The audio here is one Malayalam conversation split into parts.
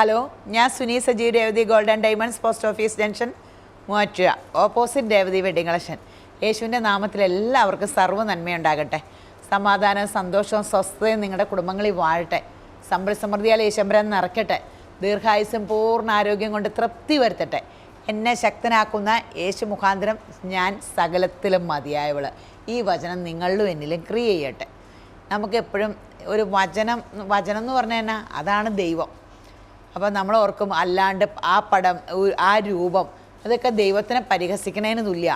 ഹലോ ഞാൻ Suni Saji Revathi golden diamonds post office junction Muvattupuzha. Opposite Revathi wedding collection യേശുവിന്റെ നാമത്തിൽ എല്ലാവർക്കും സർവ നന്മയുണ്ടാകട്ടെ. സമാധാനവും സന്തോഷവും സ്വസ്ഥതയും നിങ്ങളുടെ കുടുംബങ്ങളിൽ വാഴട്ടെ. സമ്പൽ സമൃദ്ധിയാൽ യേശമ്പരൻ നിറയ്ക്കട്ടെ. ദീർഘായുസ്യം പൂർണ ആരോഗ്യം കൊണ്ട് തൃപ്തി വരുത്തട്ടെ. എന്നെ ശക്തനാക്കുന്ന യേശു മുഖാന്തരം ഞാൻ സകലത്തിലും മതിയായവൾ. ഈ വചനം നിങ്ങളിലും എന്നിലും ക്രിയ ചെയ്യട്ടെ. നമുക്കെപ്പോഴും ഒരു വചനം വചനം എന്ന് പറഞ്ഞു അതാണ് ദൈവം. അപ്പോൾ നമ്മൾ ഓർക്കും അല്ലാണ്ട് ആ പടം ആ രൂപം അതൊക്കെ ദൈവത്തിനെ പരിഹസിക്കുന്നതിന് തുല്യ.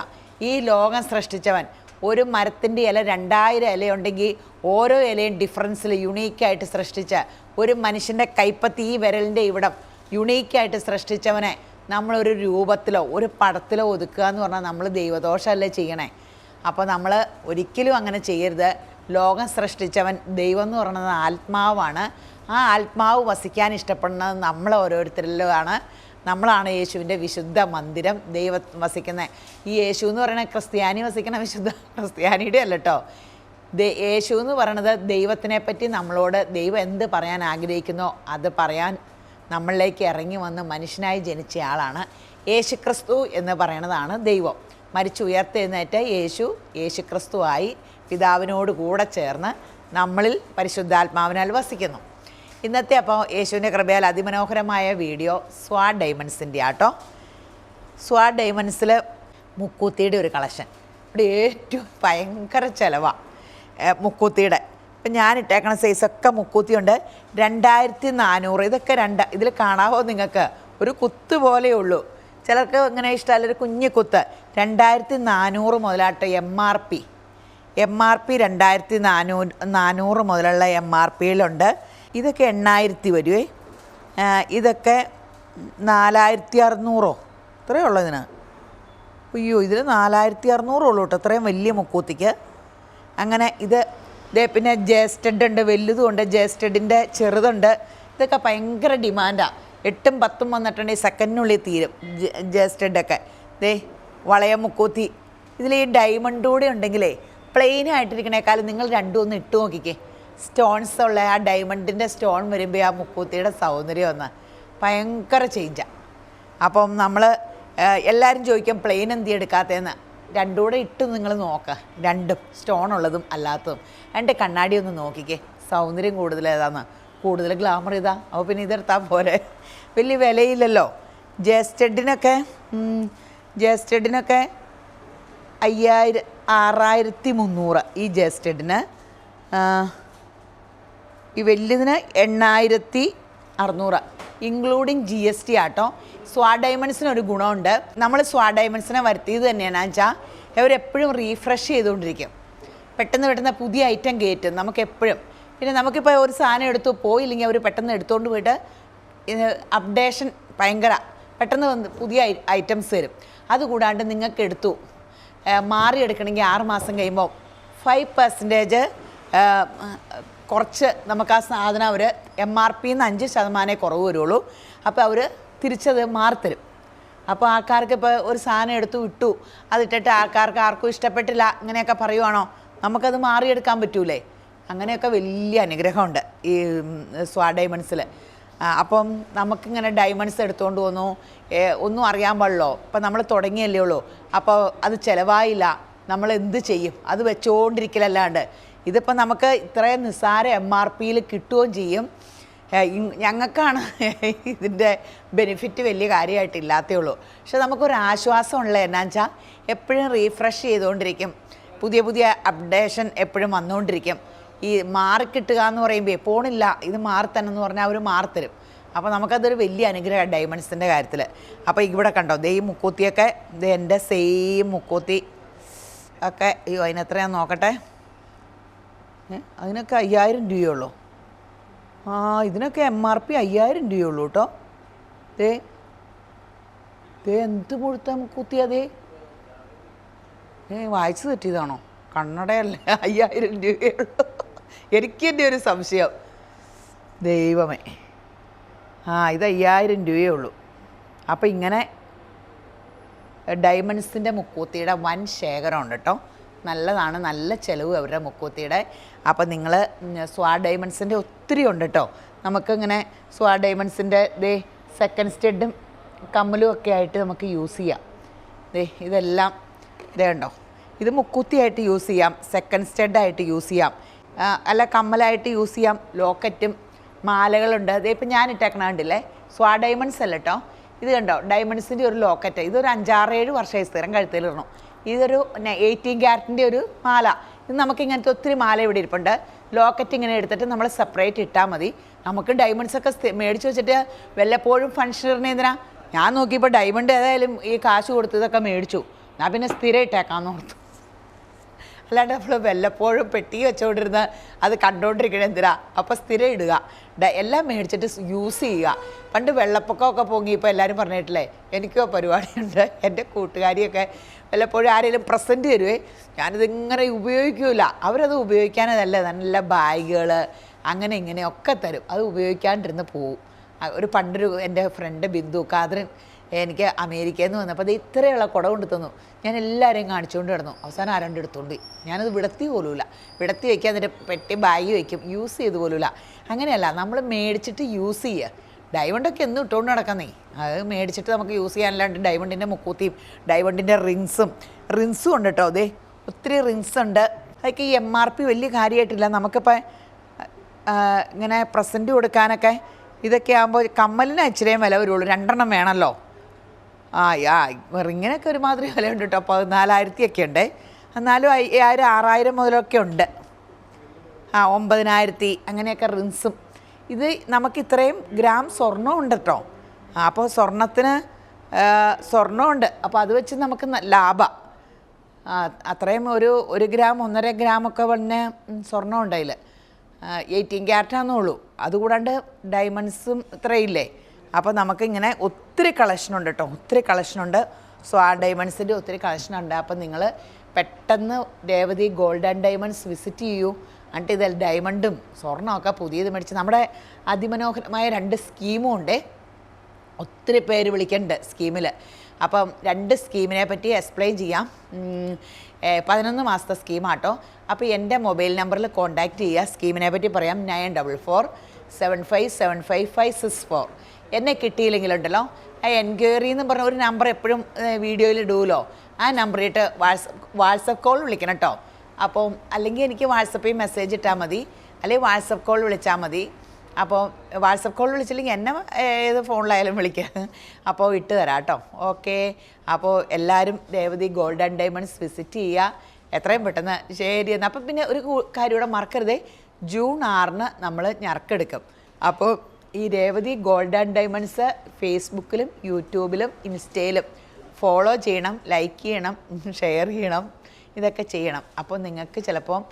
ഈ ലോകം സൃഷ്ടിച്ചവൻ ഒരു മരത്തിന്റെ ഇല രണ്ടായിരം ഇലയുണ്ടെങ്കിൽ ഓരോ ഇലയും ഡിഫറൻസിൽ യുണീക്കായിട്ട് സൃഷ്ടിച്ച ഒരു മനുഷ്യന്റെ കൈപ്പത്തി ഈ വിരലിന്റെ ഇവിടം യുണീക്കായിട്ട് സൃഷ്ടിച്ചവനെ നമ്മളൊരു രൂപത്തിലോ ഒരു പടത്തിലോ ഒതുക്കുക എന്ന് പറഞ്ഞാൽ നമ്മൾ ദൈവദോഷമല്ലേ ചെയ്യണേ? അപ്പോൾ നമ്മൾ ഒരിക്കലും അങ്ങനെ ചെയ്യരുത്. ലോകം സൃഷ്ടിച്ചവൻ ദൈവം എന്ന് പറയുന്നത് ആത്മാവാണ്. ആ ആത്മാവ് വസിക്കാൻ ഇഷ്ടപ്പെടുന്നത് നമ്മൾ ഓരോരുത്തരിലുമാണ്. നമ്മളാണ് യേശുവിന്റെ വിശുദ്ധ മന്ദിരം ദൈവം വസിക്കുന്ന ഈ യേശു എന്ന് പറയുന്നത് ക്രിസ്ത്യാനി വസിക്കുന്ന വിശുദ്ധ ക്രിസ്ത്യാനിയുടെ അല്ല കേട്ടോ യേശു എന്ന് പറയുന്നത് ദൈവത്തിനെ പറ്റി നമ്മളോട് ദൈവം എന്ത് പറയാൻ ആഗ്രഹിക്കുന്നോ അത് പറയാൻ നമ്മളിലേക്ക് ഇറങ്ങി വന്ന് മനുഷ്യനായി ജനിച്ച ആളാണ്. യേശു ക്രിസ്തു എന്ന് പറയണതാണ് ദൈവം. മരിച്ചു ഉയർത്തെഴുന്നേറ്റ യേശു യേശു ക്രിസ്തുവായി പിതാവിനോട് കൂടെ ചേർന്ന് നമ്മളിൽ പരിശുദ്ധാത്മാവിനാൽ വസിക്കുന്നു. ഇന്നത്തെ അപ്പോൾ യേശുവിന്റെ കൃപയാൽ അതിമനോഹരമായ വീഡിയോ സ്വാ ഡയമണ്ട്സിന്റെ ആട്ടോ. സ്വാ ഡയമണ്ട്സിൽ മുക്കൂത്തിയുടെ ഒരു കളക്ഷൻ. ഇവിടെ ഏറ്റവും ഭയങ്കര ചിലവാണ് മുക്കൂത്തിയുടെ. ഇപ്പം ഞാൻ ഇട്ടേക്കണ സൈസൊക്കെ മുക്കൂത്തിയുണ്ട്. രണ്ടായിരത്തി നാനൂറ് ഇതൊക്കെ രണ്ട് ഇതിൽ കാണാവോ നിങ്ങൾക്ക്? ഒരു കുത്ത് പോലെയേ ഉള്ളൂ ചിലർക്ക് ഇങ്ങനെ ഇഷ്ടമല്ല ഒരു കുഞ്ഞു കുത്ത്. രണ്ടായിരത്തി നാനൂറ് മുതലാട്ട് M R P M R P രണ്ടായിരത്തി നാനൂ നാനൂറ് മുതലുള്ള എം ആർ പിയിലുണ്ട് ഇതൊക്കെ എണ്ണായിരത്തി വരുവേ. ഇതൊക്കെ നാലായിരത്തി അറുന്നൂറോ ഇത്രയേ ഉള്ളൂ ഇതിന്. അയ്യോ ഇതിൽ നാലായിരത്തി അറുന്നൂറേ ഉള്ളൂ കേട്ടോ. ഇത്രയും വലിയ മുക്കൂത്തിക്ക്. അങ്ങനെ ഇത് ഇതേ പിന്നെ ജേസ്റ്റഡ് ഉണ്ട് വലുതും ഉണ്ട്. ജേസ്റ്റഡിന്റെ ചെറുതുണ്ട്. ഇതൊക്കെ ഭയങ്കര ഡിമാൻഡാണ് എട്ടും പത്തും വന്നിട്ടുണ്ടെങ്കിൽ സെക്കൻഡിനുള്ളിൽ തീരും. ജസ്റ്റഡൊക്കെ ദേ വളയ മുക്കൂത്തി ഇതിൽ ഈ ഡയമണ്ട് കൂടെ ഉണ്ടെങ്കിലേ പ്ലെയിൻ ആയിട്ടിരിക്കണേക്കാളും നിങ്ങൾ രണ്ടും ഒന്ന് ഇട്ട് നോക്കിക്കേ. സ്റ്റോൺസ് ഉള്ള ആ ഡയമണ്ടിന്റെ സ്റ്റോൺ വരുമ്പോൾ ആ മുക്കൂത്തിയുടെ സൗന്ദര്യം ഒന്ന് ഭയങ്കര ചേഞ്ചാണ് അപ്പം നമ്മൾ എല്ലാവരും ചോദിക്കും പ്ലെയിൻ എന്തി എടുക്കാത്തതെന്ന്? രണ്ടും കൂടെ ഇട്ട് നിങ്ങൾ നോക്കുക രണ്ടും സ്റ്റോൺ ഉള്ളതും അല്ലാത്തതും. എന്റെ കണ്ണാടി ഒന്ന് നോക്കിക്കേ. സൗന്ദര്യം കൂടുതൽ ഏതാന്ന്? കൂടുതൽ ഗ്ലാമർ ഇതാ. അപ്പോൾ പിന്നെ ഇതെടുത്താൽ പോരെ. വലിയ വിലയില്ലല്ലോ. ജേസ്റ്റഡിനൊക്കെ ജേസ്റ്റഡിനൊക്കെ അയ്യായിരം ആറായിരത്തി മുന്നൂറ് ഈ ജേസ്റ്റഡിന്. ഈ വലിയതിന് എണ്ണായിരത്തി അറുന്നൂറ് ഇൻക്ലൂഡിങ് ജി എസ് ടി ആട്ടോ. സ്വാ ഡയമണ്ട്സിന് ഒരു ഗുണമുണ്ട്. നമ്മൾ സ്വാ ഡയമണ്ട്സിനെ വരുത്തിയത് തന്നെയാണ് വെച്ചാൽ അവരെപ്പോഴും റീഫ്രഷ് ചെയ്തുകൊണ്ടിരിക്കും. പെട്ടെന്ന് പെട്ടെന്ന് പുതിയ ഐറ്റം കയറ്റും. നമുക്ക് എപ്പോഴും പിന്നെ നമുക്കിപ്പോൾ ഒരു സാധനം എടുത്തു പോയില്ലെങ്കിൽ അവർ പെട്ടെന്ന് എടുത്തുകൊണ്ട് പോയിട്ട് അപ്ഡേഷൻ ഭയങ്കര. പെട്ടെന്ന് വന്ന് പുതിയ ഐറ്റംസ് വരും. അതുകൂടാണ്ട് നിങ്ങൾക്ക് എടുത്തു മാറിയെടുക്കണമെങ്കിൽ ആറ് മാസം കഴിയുമ്പോൾ ഫൈവ് പെർസെന്റേജ് കുറച്ച് നമുക്ക് ആ സാധനം അവർ എം ആർ പിന്ന് അഞ്ച് ശതമാനമേ കുറവ് വരുള്ളൂ. അപ്പോൾ അവർ തിരിച്ചത് മാറിത്തരും. അപ്പോൾ ആൾക്കാർക്ക് ഇപ്പോൾ ഒരു സാധനം എടുത്തു വിട്ടു. അതിട്ടിട്ട് ആൾക്കാർക്ക് ആർക്കും ഇഷ്ടപ്പെട്ടില്ല. അങ്ങനെയൊക്കെ പറയുവാണോ? നമുക്കത് മാറിയെടുക്കാൻ പറ്റൂലേ? അങ്ങനെയൊക്കെ വലിയ അനുഗ്രഹമുണ്ട് ഈ സ്വാ ഡയമണ്ട്സിൽ അപ്പം നമുക്കിങ്ങനെ ഡയമണ്ട്സ് എടുത്തുകൊണ്ട് വന്നു. ഒന്നും അറിയാൻ പാടില്ലോ. അപ്പം നമ്മൾ തുടങ്ങിയല്ലേ ഉള്ളൂ. അപ്പോൾ അത് ചിലവായില്ല. നമ്മൾ എന്ത് ചെയ്യും? അത് വെച്ചുകൊണ്ടിരിക്കലല്ലാണ്ട് ഇതിപ്പോൾ നമുക്ക് ഇത്രയും നിസ്സാര എം ആർ പിയിൽ കിട്ടുകയും ചെയ്യും. ഞങ്ങൾക്കാണ് ഇതിന്റെ ബെനിഫിറ്റ് വലിയ കാര്യമായിട്ടില്ലാത്തേ ഉള്ളൂ. പക്ഷെ നമുക്കൊരു ആശ്വാസമുള്ള എന്നാന്ന് വെച്ചാൽ എപ്പോഴും റീഫ്രഷ് ചെയ്തുകൊണ്ടിരിക്കും. പുതിയ പുതിയ അപ്ഡേഷൻ എപ്പോഴും വന്നുകൊണ്ടിരിക്കും. ഈ മാറിക്കിട്ടുക എന്ന് പറയുമ്പോൾ പോണില്ല ഇത് മാറിത്തന്നെ എന്ന് പറഞ്ഞാൽ അവർ മാറത്തരും. അപ്പോൾ നമുക്കതൊരു വലിയ അനുഗ്രഹമാണ് ഡയമണ്ട്സിന്റെ കാര്യത്തിൽ അപ്പോൾ ഇവിടെ കണ്ടോ ദേ ഈ മുക്കൂത്തിയൊക്കെ ഇത് എന്റെ സെയിം മുക്കൂത്തി. ഒക്കെ അയ്യോ അതിനെത്രയാ നോക്കട്ടെ? അതിനൊക്കെ അയ്യായിരം രൂപയുള്ളൂ. ആ ഇതിനൊക്കെ എം ആർ പി അയ്യായിരം രൂപയുള്ളൂ കേട്ടോ. ദേ ദേ എന്ത് മുഴുത്ത മുക്കൂത്തി ദേ. ഏ വായിച്ചു തെറ്റിയതാണോ? കണ്ണടയല്ലേ അയ്യായിരം രൂപയുള്ളൂ എനിക്ക് എന്റെ ഒരു സംശയം. ദൈവമേ. ആ ഇത് അയ്യായിരം രൂപയേ ഉള്ളൂ. അപ്പോൾ ഇങ്ങനെ ഡയമണ്ട്സിന്റെ മുക്കൂത്തിയുടെ വൻ ശേഖരമുണ്ട് കേട്ടോ നല്ലതാണ് നല്ല ചിലവ് അവരുടെ മുക്കൂത്തിയുടെ. അപ്പം നിങ്ങൾ സ്വാ ഡയമണ്ട്സിന്റെ ഒത്തിരി ഉണ്ട് കേട്ടോ നമുക്കിങ്ങനെ സ്വാ ഡയമണ്ട്സിന്റെ ദേ സെക്കൻഡ് സ്റ്റെഡും കമ്മലും ഒക്കെ ആയിട്ട് നമുക്ക് യൂസ് ചെയ്യാം. ദേ ഇതെല്ലാം ഇതേ ഉണ്ടോ ഇത് മുക്കൂത്തിയായിട്ട് യൂസ് ചെയ്യാം സെക്കൻഡ് സ്റ്റെഡായിട്ട് യൂസ് ചെയ്യാം. അല്ല കമ്മലായിട്ട് യൂസ് ചെയ്യാം. ലോക്കറ്റും മാലകളുണ്ട്. അതേ ഇപ്പം ഞാൻ ഇട്ടേക്കണ കണ്ടില്ലേ? സ്വാ ഡയമണ്ട്സ് അല്ല കേട്ടോ ഇത് കണ്ടോ? ഡയമണ്ട്സിന്റെ ഒരു ലോക്കറ്റ് ഇതൊരു അഞ്ചാറേഴ് വർഷമായി സ്ഥിരം കഴുത്തിലിടണം. ഇതൊരു എയ്റ്റീൻ ക്യാരറ്റിന്റെ ഒരു മാല. ഇത് നമുക്ക് ഇങ്ങനത്തെ ഒത്തിരി മാല ഇവിടെ ഇരിപ്പുണ്ട്. ലോക്കറ്റ് ഇങ്ങനെ എടുത്തിട്ട് നമ്മൾ സെപ്പറേറ്റ് ഇട്ടാൽ മതി. നമുക്ക് ഡയമണ്ട്സ് ഒക്കെ മേടിച്ച് വെച്ചിട്ട് വല്ലപ്പോഴും ഫംഗ്ഷനിന് എന്തിനാ? ഞാൻ നോക്കിയപ്പോൾ ഡയമണ്ട് ഏതായാലും ഈ കാശ് കൊടുത്തതൊക്കെ മേടിച്ചു. ഞാൻ പിന്നെ സ്ഥിരം ഇട്ടേക്കാമെന്ന് ഓർത്തു. അല്ലാണ്ട് നമ്മൾ വല്ലപ്പോഴും പെട്ടി വെച്ചുകൊണ്ടിരുന്ന് അത് കണ്ടുകൊണ്ടിരിക്കണേ എന്തിനാ? അപ്പോൾ സ്ഥിരം ഇടുക. എല്ലാം മേടിച്ചിട്ട് യൂസ് ചെയ്യുക. പണ്ട് വെള്ളപ്പൊക്കമൊക്കെ പൊങ്ങിയപ്പോൾ എല്ലാവരും പറഞ്ഞിട്ടില്ലേ എനിക്കോ പരിപാടിയുണ്ട് എന്റെ കൂട്ടുകാരിയൊക്കെ വല്ലപ്പോഴും ആരെങ്കിലും പ്രസന്റ് തരുവേ ഞാനിതിങ്ങനെ ഉപയോഗിക്കൂല. അവരത് ഉപയോഗിക്കാനതല്ല നല്ല ബാഗുകൾ അങ്ങനെ ഇങ്ങനെയൊക്കെ തരും. അത് ഉപയോഗിക്കാണ്ടിരുന്ന് പോവും. ഒരു പണ്ടൊരു എന്റെ ഫ്രണ്ട് ബിന്ദു കാതറിൻ എനിക്ക് അമേരിക്കയിൽ നിന്ന് വന്നപ്പോൾ അത് ഇത്രയുള്ള കുട കൊണ്ട് തന്നു. ഞാൻ എല്ലാവരെയും കാണിച്ചുകൊണ്ട് കിടന്നു അവസാനം ആരണ്ട് എടുത്തോണ്ട്. പോയി. ഞാനത് വിടത്തി പോലുമില്ല. വിടത്തി വയ്ക്കുക എന്നിട്ട് പെട്ടി ബാഗ് വയ്ക്കും യൂസ് ചെയ്ത് പോലുമില്ല. അങ്ങനെയല്ല നമ്മൾ മേടിച്ചിട്ട് യൂസ് ചെയ്യുക ഡയമണ്ടൊക്കെ എന്നും ഇട്ടുകൊണ്ട് നടക്കുന്നേ. അത് മേടിച്ചിട്ട് നമുക്ക് യൂസ് ചെയ്യാനല്ലാണ്ട് ഡയമണ്ടിന്റെ മുക്കൂത്തിയും ഡയമണ്ടിന്റെ റിങ്സും റിങ്സും ഉണ്ട് കേട്ടോ അതെ ഒത്തിരി റിങ്സ് ഉണ്ട്. അതൊക്കെ ഈ എം ആർ പി വലിയ കാര്യമായിട്ടില്ല നമുക്കിപ്പോൾ ഇങ്ങനെ പ്രസന്റ് കൊടുക്കാനൊക്കെ ഇതൊക്കെ ആകുമ്പോൾ കമ്മലിന് ഇച്ചിരിയും വില വരുള്ളൂ. രണ്ടെണ്ണം വേണമല്ലോ ആ യാ ഇങ്ങനെയൊക്കെ ഒരുമാതിരി വില ഉണ്ട് കേട്ടോ പതിനാലായിരത്തിയൊക്കെ ഉണ്ട്. എന്നാലും അയ്യായിരം ആറായിരം മുതലൊക്കെ ഉണ്ട്. ആ ഒമ്പതിനായിരത്തി അങ്ങനെയൊക്കെ റിൻസും. ഇത് നമുക്ക് ഇത്രയും ഗ്രാം സ്വർണം ഉണ്ട് കേട്ടോ. അപ്പോൾ സ്വർണത്തിന് സ്വർണമുണ്ട് അപ്പോൾ അത് വെച്ച് നമുക്ക് ലാഭം. അത്രയും ഒരു ഒരു ഗ്രാം ഒന്നര ഗ്രാമൊക്കെ പിന്നെ ഉം, സ്വർണം ഉണ്ട് അതിൽ എയ്റ്റീൻ ക്യാരറ്റാന്നുള്ളൂ അതുകൂടാണ്ട് ഡയമണ്ട്സും ഇത്രയില്ലേ അപ്പോൾ നമുക്കിങ്ങനെ ഒത്തിരി കളക്ഷനുണ്ട് കേട്ടോ ഒത്തിരി കളക്ഷനുണ്ട് സോ ആ ഡയമണ്ട്സിന്റെ ഒത്തിരി കളക്ഷനുണ്ട് അപ്പോൾ നിങ്ങൾ പെട്ടെന്ന് Revathi gold and diamonds visit ചെയ്യൂ. എന്നിട്ട് ഇതിൽ ഡയമണ്ടും സ്വർണമൊക്കെ പുതിയത് മേടിച്ച് നമ്മുടെ അതിമനോഹരമായ രണ്ട് സ്കീമും ഉണ്ട്. ഒത്തിരി പേര് വിളിക്കുന്നുണ്ട് സ്കീമിൽ അപ്പം രണ്ട് സ്കീമിനെ പറ്റി എക്സ്പ്ലെയിൻ ചെയ്യാം. പതിനൊന്ന് മാസത്തെ സ്കീമാട്ടോ അപ്പോൾ എന്റെ മൊബൈൽ നമ്പറിൽ കോൺടാക്റ്റ് ചെയ്യുക. സ്കീമിനെ പറ്റി പറയാം. Nine double four seven five seven five five six four എന്നെ കിട്ടിയില്ലെങ്കിലുണ്ടല്ലോ. ആ എൻക്വയറി എന്ന് പറഞ്ഞ ഒരു നമ്പർ എപ്പോഴും വീഡിയോയിൽ ഇടുമല്ലോ ആ നമ്പറിട്ട് വാട്സപ്പ് വാട്സപ്പ് കോൾ വിളിക്കണം കേട്ടോ അപ്പോൾ അല്ലെങ്കിൽ എനിക്ക് വാട്സപ്പിൽ മെസ്സേജ് ഇട്ടാൽ മതി. അല്ലെങ്കിൽ വാട്സപ്പ് കോൾ വിളിച്ചാൽ മതി. അപ്പോൾ വാട്സപ്പ് കോൾ വിളിച്ചില്ലെങ്കിൽ എന്നെ ഏത് ഫോണിലായാലും വിളിക്കുക അപ്പോൾ ഇട്ട് തരാം കേട്ടോ ഓക്കെ അപ്പോൾ എല്ലാവരും ദേവതി ഗോൾഡൻ ഡയമണ്ട്സ് വിസിറ്റ് ചെയ്യുക. എത്രയും പെട്ടെന്ന് ശരി എന്നാൽ അപ്പം പിന്നെ ഒരു കാര്യം കൂടെ മറക്കരുതേ. ജൂൺ ആറിന് നമ്മൾ ഞറക്കെടുക്കും. അപ്പോൾ ഈ രേവതി ഗോൾഡ് ആൻഡ് ഡയമണ്ട്സ് ഫേസ്ബുക്കിലും യൂട്യൂബിലും ഇൻസ്റ്റയിലും ഫോളോ ചെയ്യണം ലൈക്ക് ചെയ്യണം ഷെയർ ചെയ്യണം ഇതൊക്കെ ചെയ്യണം. അപ്പോൾ നിങ്ങൾക്ക് ചിലപ്പം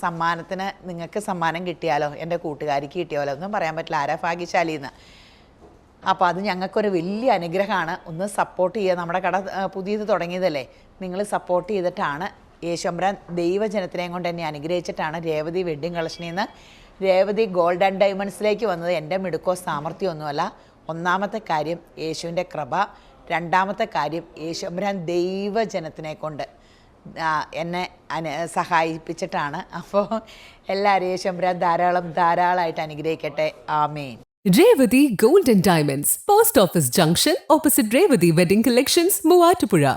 സമ്മാനത്തിന് നിങ്ങൾക്ക് സമ്മാനം കിട്ടിയാലോ? എന്റെ കൂട്ടുകാരിക്ക് കിട്ടിയാലോ? ഒന്നും പറയാൻ പറ്റില്ല. ആരാ ഭാഗ്യശാലിന്ന്? അപ്പോൾ അത് ഞങ്ങൾക്കൊരു വലിയ അനുഗ്രഹമാണ്. ഒന്ന് സപ്പോർട്ട് ചെയ്യുക. നമ്മുടെ കട പുതിയത് തുടങ്ങിയതല്ലേ? നിങ്ങൾ സപ്പോർട്ട് ചെയ്തിട്ടാണ് യേശുമ്പരാൻ ദൈവജനത്തിനെയും കൊണ്ട് എന്നെ അനുഗ്രഹിച്ചിട്ടാണ് രേവതി വെഡ്ഡിങ് കളക്ഷനിൽ നിന്ന് രേവതി ഗോൾഡ് ആൻഡ് ഡയമണ്ട്സിലേക്ക് വന്നത്. എന്റെ മിടുക്കോ സാമർഥ്യമൊന്നുമല്ല. ഒന്നാമത്തെ കാര്യം യേശുവിന്റെ കൃപ. രണ്ടാമത്തെ കാര്യം യേശുമ്പ്രാൻ ദൈവജനത്തിനെ കൊണ്ട് എന്നെ അനു സഹായിപ്പിച്ചിട്ടാണ്. അപ്പോൾ എല്ലാവരും യേശുമ്പ്രാൻ ധാരാളം ധാരാളമായിട്ട് അനുഗ്രഹിക്കട്ടെ. ആമേൻ. Revathi gold and diamonds post office junction opposite Revathi wedding collections Muatupura.